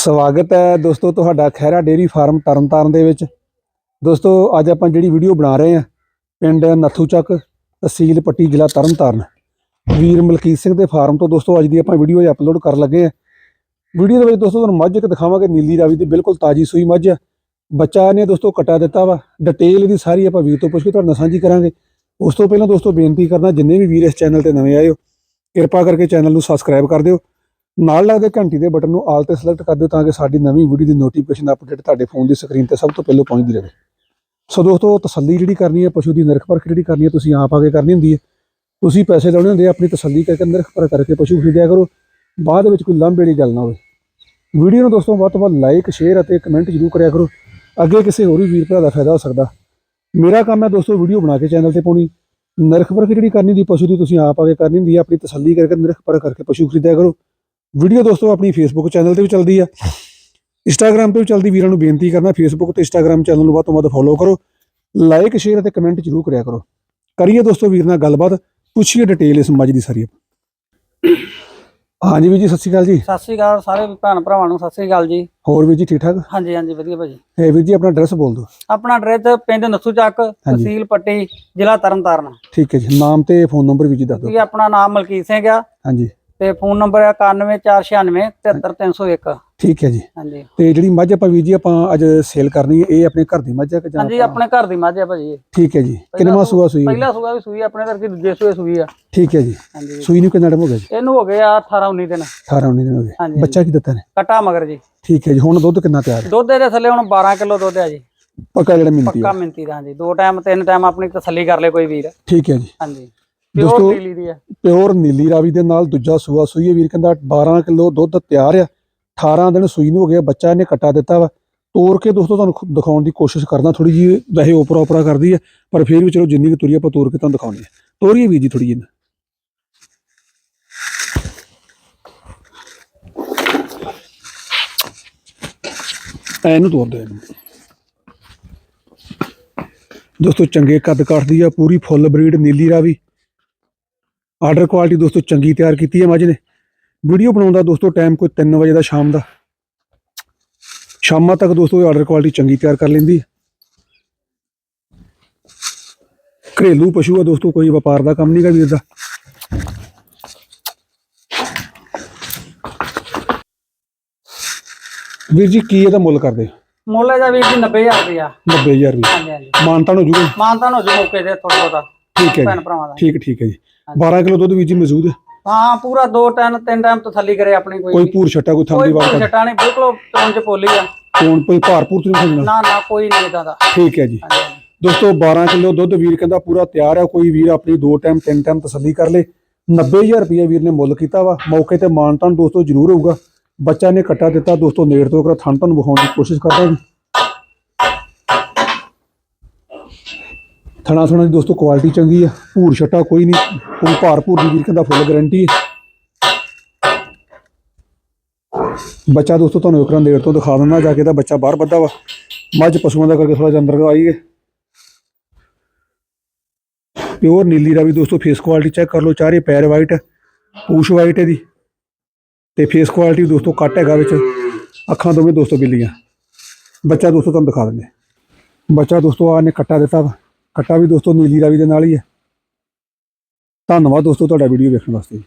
ਸਵਾਗਤ ਹੈ ਦੋਸਤੋ ਤੁਹਾਡਾ ਖੈਰਾ ਡੇਰੀ ਫਾਰਮ ਤਰਨਤਾਰਨ ਦੇ ਵਿੱਚ। ਦੋਸਤੋ, ਅੱਜ ਆਪਾਂ ਜਿਹੜੀ ਵੀਡੀਓ ਬਣਾ ਰਹੇ ਹਾਂ, ਪਿੰਡ ਨੱਥੂਚੱਕ ਤਹਿਸੀਲ ਪੱਟੀ ਜ਼ਿਲ੍ਹਾ ਤਰਨਤਾਰਨ। ਵੀਰ ਮਲਕੀਤ ਸਿੰਘ ਦੇ ਫਾਰਮ ਤੋਂ ਦੋਸਤੋ, ਅੱਜ ਦੀ ਆਪਾਂ ਵੀਡੀਓ ਅਪਲੋਡ ਕਰਨ ਲੱਗੇ ਹਾਂ। ਵੀਡੀਓ ਦੇ ਵਿੱਚ ਦੋਸਤੋ, ਤੁਹਾਨੂੰ ਮੱਝ ਇੱਕ ਦਿਖਾਵਾਂਗੇ, ਨੀਲੀ ਰਾਵੀ ਦੀ, ਬਿਲਕੁਲ ਤਾਜੀ ਸੂਈ ਮੱਝ। ਆ ਬੱਚਾ ਨੇ ਦੋਸਤੋ ਕਟਾ ਦਿੱਤਾ ਵਾ। ਡਿਟੇਲ ਇਹਦੀ ਸਾਰੀ ਆਪਾਂ ਵੀਰ ਤੋਂ ਪੁੱਛ ਕੇ ਤੁਹਾਡੇ ਨਾਲ ਸਾਂਝੀ ਕਰਾਂਗੇ। ਉਸ ਤੋਂ ਪਹਿਲਾਂ ਦੋਸਤੋ, ਬੇਨਤੀ ਕਰਨਾ ਜਿੰਨੇ ਵੀ ਵੀਰ ਇਸ ਚੈਨਲ ਤੇ ਨਵੇਂ ਆਏ ਹੋ, ਕਿਰਪਾ ਕਰਕੇ ਚੈਨਲ ਨੂੰ ਸਬਸਕ੍ਰਾਈਬ ਕਰ ਦਿਓ। ਨਾਲ ਲੱਗਦੇ ਘੰਟੀ ਦੇ ਬਟਨ ਨੂੰ ਆਲ ਤੇ ਸਿਲੈਕਟ ਕਰ ਦਿਓ ਤਾਂ ਕਿ ਸਾਡੀ ਨਵੀਂ ਵੀਡੀਓ ਦੀ ਨੋਟੀਫਿਕੇਸ਼ਨ ਅਪਡੇਟ ਤੁਹਾਡੇ ਫੋਨ ਦੀ ਸਕਰੀਨ ਤੇ ਸਭ ਤੋਂ ਪਹਿਲਾਂ ਪਹੁੰਚਦੀ ਰਹੇ। ਸੋ ਦੋਸਤੋ, ਤਸੱਲੀ ਜਿਹੜੀ ਕਰਨੀ ਹੈ, ਪਸ਼ੂ ਦੀ ਨਿਰਖ ਪਰਖ ਜਿਹੜੀ ਕਰਨੀ ਹੈ, ਤੁਸੀਂ ਆਪ ਆ ਕੇ ਕਰਨੀ ਹੁੰਦੀ ਹੈ। ਤੁਸੀਂ ਪੈਸੇ ਲਾਉਣੇ ਹੁੰਦੇ ਆਪਣੀ ਤਸੱਲੀ ਕਰਕੇ, ਨਿਰਖ ਪਰਖ ਕਰਕੇ ਪਸ਼ੂ ਖਰੀਦਿਆ ਕਰੋ। ਬਾਅਦ ਵਿੱਚ ਕੋਈ ਲੰਬੇ ਵਾਲੀ ਗੱਲ ਨਾ ਹੋਵੇ। ਵੀਡੀਓ ਨੂੰ ਦੋਸਤੋ, ਵੱਧ ਤੋਂ ਵੱਧ ਲਾਈਕ ਸ਼ੇਅਰ ਅਤੇ ਕਮੈਂਟ ਜ਼ਰੂਰ ਕਰਿਆ ਕਰੋ। ਅੱਗੇ ਕਿਸੇ ਹੋਰ ਵੀ ਵੀਰ ਭਰਾ ਦਾ ਫਾਇਦਾ ਹੋ ਸਕਦਾ। ਮੇਰਾ ਕੰਮ ਹੈ ਦੋਸਤੋ ਵੀਡੀਓ ਬਣਾ ਕੇ ਚੈਨਲ ਤੇ ਪਾਉਣੀ। ਨਿਰਖ ਪਰਖ ਜਿਹੜੀ ਕਰਨੀ ਦੀ ਪਸ਼ੂ ਦੀ ਤੁਸੀਂ ਆਪ ਆ ਕੇ ਕਰਨੀ ਹੁੰਦੀ ਹੈ। ਆਪਣੀ ਤਸੱਲੀ ਕਰਕੇ, ਨਿਰਖ ਪਰਖ ਕਰਕੇ ਪਸ਼ੂ ਖਰੀਦਿਆ ਕਰੋ। ਵੀਡੀਓ ਦੋਸਤੋ ਆਪਣੀ ਫੇਸਬੁੱਕ ਚੈਨਲ ਤੇ ਵੀ ਚੱਲਦੀ ਆ। ਇੰਸਟਾਗ੍ਰam ਤੇ ਵੀ ਚੱਲਦੀ। ਵੀਰਾਂ ਨੂੰ ਬੇਨਤੀ ਕਰਨਾ ਫੇਸਬੁੱਕ ਤੇ ਇੰਸਟਾਗ੍ਰam ਚੈਨਲ ਨੂੰ ਵੱਧ ਤੋਂ ਵੱਧ ਫੋਲੋ ਕਰੋ। ਲਾਈਕ ਸ਼ੇਅਰ ਅਤੇ ਕਮੈਂਟ ਜ਼ਰੂਰ ਕਰਿਆ ਕਰੋ। ਕਰੀਏ ਦੋਸਤੋ ਵੀਰ ਨਾਲ ਗੱਲਬਾਤ ਪੁੱਛੀਏ ਡਿਟੇਲ ਇਸ ਮੱਝ ਦੀ ਸਾਰੀ ਹਾਂਜੀ ਵੀਰ ਜੀ ਸਤਿ ਸ਼੍ਰੀ ਅਕਾਲ ਜੀ। ਸਤਿ ਸ੍ਰੀ ਅਕਾਲ ਸਾਰੇ ਭੈਣ ਭਰਾਵਾਂ ਨੂੰ ਸਤਿ ਸ੍ਰੀ ਅਕਾਲ ਜੀ। ਹੋਰ ਵੀਰ ਜੀ ਠੀਕ ਠਾਕ? ਹਾਂਜੀ ਹਾਂਜੀ ਵਧੀਆ ਭਾਜੀ। ਹੈ ਵੀਰ ਜੀ ਆਪਣਾ ਐਡਰੈਸ ਬੋਲ ਦਿਓ। ਆਪਣਾ ਐਡਰੈਸ ਪਿੰਡ ਨੱਥੂ ਚੱਕ ਤਹਿਸੀਲ ਪੱਟੀ ਜ਼ਿਲ੍ਹਾ ਤਰਨਤਾਰਨ। ਠੀਕ ਹੈ ਜੀ ਨਾਮ ਤੇ ਫੋਨ ਨੰਬਰ ਵੀ ਜੀ ਦੱਸ ਦਿਓ। ਜੀ ਆਪਣਾ ਨਾਮ ਮਲਕੀਤ ਸਿੰਘ ਆ। ਹਾਂਜੀ। ਤੇ ਫੋਨ ਨੰਬਰ ਹੈ 9146 73301 ਠੀਕ ਹੈ ਜੀ। ਹਾਂਜੀ। ਤੇ ਜਿਹੜੀ ਮੱਝ ਆਪਾਂ ਵੀਰ ਜੀ ਆਪਾਂ ਅੱਜ ਸੇਲ ਕਰਨੀ ਹੈ ਇਹ ਆਪਣੇ ਘਰ ਦੀ ਮੱਝ ਹੈ ਕਿ ਜਾਂ ਹਾਂਜੀ ਆਪਾਂ- ਆਪਣੇ ਘਰ ਦੀ ਮੱਝ ਆ ਭਾਜੀ। ਠੀਕ ਹੈ ਜੀ। ਕਿੰਨਵਾਂ ਸੂਆ ਸੂਈ ਹੈ? ਪਹਿਲਾ ਸੂਆ ਵੀ ਸੂਈ ਆਪਣੇ ਦੀ ਦੂਜੇ ਸੂਏ ਸੂਈ ਆ। ਠੀਕ ਹੈ ਜੀ। ਸੂਈ ਨੂੰ ਕਿੰਨਾ ਟਾਈਮ ਹੋ ਗਿਆ ਜੀ? ਇਹਨੂੰ ਹੋ ਗਏ ਆ 18 19 ਦਿਨ। 18 19 ਦਿਨ ਹੋ ਗਏ। ਬੱਚਾ ਕੀ ਦਿੱਤਾ ਨੇ? ਕਟਾ ਮਗਰ ਜੀ। ਠੀਕ ਹੈ ਜੀ। ਹੁਣ ਦੁੱਧ ਕਿੰਨਾ ਤਿਆਰ ਹੈ? ਦੁੱਧ ਇਹਦੇ ਥੱਲੇ ਹੁਣ 12 ਕਿਲੋ ਦੁੱਧ ਆ ਜੀ। ਪੱਕਾ ਜਿਹੜਾ ਮਿੰਤੀ ਪੱਕਾ ਮਿੰਤੀ ਦਾ ਹਾਂਜੀ। ਦੋ ਟਾਈਮ ਤਿੰਨ ਟਾਈਮ ਆਪਣੀ ਤਸੱਲੀ ਕਰ ਲੈ ਕੋਈ ਵੀਰ। ਠੀਕ ਹੈ ਜੀ। ਹਾਂਜੀ। ਦੋਸਤੋ- ਪਿਓਰ ਨੀਲੀ ਦੀ ਆ। ਪਿਓਰ ਨੀਲੀ ਰਾਵੀ ਦੇ ਨਾਲ ਦੂਜਾ ਸੂਆ ਸੂਈ ਹੈ। ਵੀਰ ਕਹਿੰਦਾ 12 ਕਿਲੋ ਦੁੱਧ ਤਿਆਰ ਆ। 18 ਦਿਨ ਸੂਈ ਨੂੰ ਹੋ ਗਿਆ। ਬੱਚਾ ਇਹਨੇ ਕੱਟਾ ਦਿੱਤਾ ਵਾ। ਤੋੜ ਕੇ ਦੋਸਤੋ ਤੁਹਾਨੂੰ ਦਿਖਾਉਣ ਦੀ ਕੋਸ਼ਿਸ਼ ਕਰਦਾ ਥੋੜੀ ਜੀ ਵੈਸੇ ਓਪਰਾ ਓਪਰਾ ਕਰਦੀ ਹੈ ਪਰ ਫਿਰ ਵੀ ਚਲੋ ਜਿੰਨੀ ਕੁ ਤੁਰੀ ਆਪਾਂ ਤੋੜ ਕੇ ਤੁਹਾਨੂੰ ਦਿਖਾਉਣੀ ਹੈ ਤੋਰੀਏ ਵੀਰ ਜੀ ਥੋੜੀ ਜੀ ਐ ਇਹਨੂੰ ਤੋੜ ਦੇ ਇਹਨੂੰ। ਦੋਸਤੋ ਚੰਗੇ ਕੱਦ ਕੱਟਦੀ ਆ। ਪੂਰੀ full breed Nili Ravi. Order quality ਦੋਸਤੋ ਚੰਗੀ ਤਿਆਰ ਕੀਤੀ ਹੈ ਮੱਝ ਨੇ ਵੀਡੀਓ ਬਣਾਉਂਦਾ ਦੋਸਤੋ ਟਾਈਮ ਕੋਈ 3 ਵਜੇ ਦਾ ਸ਼ਾਮ ਦਾ। ਸ਼ਾਮਾਂ ਤੱਕ ਦੋਸਤੋ ਆਰਡਰ ਕੁਆਲਿਟੀ ਚੰਗੀ ਤਿਆਰ ਕਰ ਲੈਂਦੀ ਹੈ। ਘਰੇਲੂ ਪਸ਼ੂ ਆ ਦੋਸਤੋ ਕੋਈ ਵਪਾਰ ਦਾ ਕੰਮ ਨਹੀਂਗਾ ਵੀਰ ਦਾ। ਵੀਰ ਜੀ ਕੀ ਇਹਦਾ ਮੁੱਲ ਕਰਦੇ ਮੁੱਲ ਇਹਦਾ ਵੀਰ ਜੀ 90000 ਰੁਪਇਆ। 90000 ਰੁਪਏ ਹਾਂਜੀ ਹਾਂਜੀ। ਮਾਨਤਾਨ ਹੋ ਜੂਗਾ ਮਾਨਤਾਨ ਹੋ ਜੂ ਮੌਕੇ ਤੇ ਥੋੜਾ ਬਹੁਤਾ। ਠੀਕ ਹੈ ਭੈਣ ਜੀ ਭਰਾਵਾਂ ਦਾ। ਠੀਕ ਠੀਕ ਹੈ ਜੀ। 12 ਕਿਲੋ ਦੁੱਧ ਵੀਰ ਜੀ ਮੌਜੂਦ ਹੈ? ਹਾਂ ਪੂਰਾ ਦੋ ਟਾਈਮ ਤਿੰਨ ਟਾਈਮ ਤਸੱਲੀ ਕਰੇ ਆਪਣੀ ਕੋਈ ਕੋਈ ਵੀ। ਪੂਰ ਛੱਟਾ ਕੋਈ ਥੰਮ ਕੋਈ ਦੀ ਵਾਰ ਛਟਾ ਨਹੀਂ ਬਿਲਕੁਲ ਚੋਣ ਚ ਪੋਲੀ ਆ। ਕੋਣ ਕੋਈ ਭਾਰਪੂਰ ਤੇ ਨਹੀਂ ਨਾ ਨਾ ਕੋਈ ਨਹੀਂ ਇਦਾਂ ਦਾ। ਠੀਕ ਹੈ ਜੀ। ਹਾਂਜੀ। ਦੋਸਤੋ 12 ਕਿਲੋ ਦੁੱਧ ਵੀਰ ਕਹਿੰਦਾ ਪੂਰਾ ਤਿਆਰ ਹੈ ਕੋਈ ਵੀਰ ਆਪਣੀ ਦੋ ਟਾਈਮ ਤਿੰਨ ਟਾਈਮ ਤਸੱਲੀ ਕਰ ਲੇ। 90000 ਰੁਪਏ ਵੀਰ ਨੇ ਮੁੱਲ ਕੀਤਾ ਵਾ। ਮੌਕੇ ਤੇ ਮਾਨਤਾਨ ਦੋਸਤੋ ਜ਼ਰੂਰ ਹੋਊਗਾ। ਬੱਚਾ ਨੇ ਕੱਟਾ ਦਿੱਤਾ। ਦੋਸਤੋ ਨੇੜ ਤੋਂ ਕਰ ਥਣ ਤੁਹਾਨੂੰ ਵਿਖਾਉਣ ਦੀ ਕੋਸ਼ਿਸ਼ ਕਰਦਾ ਜੀ। ਥਣਾ ਥਣਾ ਦੀ ਦੋਸਤੋ ਕੁਆਲਿਟੀ ਚੰਗੀ ਆ, ਭੂਰ ਛੱਟਾ ਕੋਈ ਨਹੀਂ, ਕੋਈ ਭਾਰ ਭੂਰ ਦੀ ਵੀਰ ਕਹਿੰਦਾ ਫੁੱਲ ਗਾਰੰਟੀ ਹੈ ਬੱਚਾ ਦੋਸਤੋ, ਤੁਹਾਨੂੰ ਇੱਕ ਦੇਰ ਤੋਂ ਦਿਖਾ ਦਿੰਦਾ, ਜਾ ਕੇ ਤਾਂ ਬੱਚਾ ਬਾਹਰ ਵੱਧਾ ਵਾ। ਮੱਝ ਪਸ਼ੂਆਂ ਦਾ ਕਰਕੇ ਥੋੜਾ ਜਿਹਾ ਅੰਦਰ ਆਈਏ ਪਿਓਰ ਨੀਲੀ ਦਾ ਵੀ ਦੋਸਤੋ ਫੇਸ ਕੁਆਲਿਟੀ ਚੈੱਕ ਕਰ ਲਓ, ਚਾਰੇ ਪੈਰ ਵਾਈਟ ਪੂਛ ਵਾਈਟ ਹੈ ਦੀ ਤੇ ਫੇਸ ਕੁਆਲਿਟੀ ਦੋਸਤੋ ਕੱਟ ਹੈਗਾ ਵਿੱਚ। ਅੱਖਾਂ ਦੋਵੇਂ ਦੋਸਤੋ ਬਿੱਲੀਆਂ। ਬੱਚਾ ਦੋਸਤੋ, ਤੁਹਾਨੂੰ ਦਿਖਾ ਦਿੰਦੇ ਬੱਚਾ ਦੋਸਤੋ ਆ ਨੇ ਕੱਟਾ ਦਿੱਤਾ ਵਾ। ਕੱਟਾ ਵੀ ਦੋਸਤੋ, ਨੀਲੀ ਰਾਵੀ ਦੇ ਨਾਲ ਹੀ ਹੈ। ਧੰਨਵਾਦ ਦੋਸਤੋ ਤੁਹਾਡਾ ਵੀਡੀਓ ਵੇਖਣ ਵਾਸਤੇ।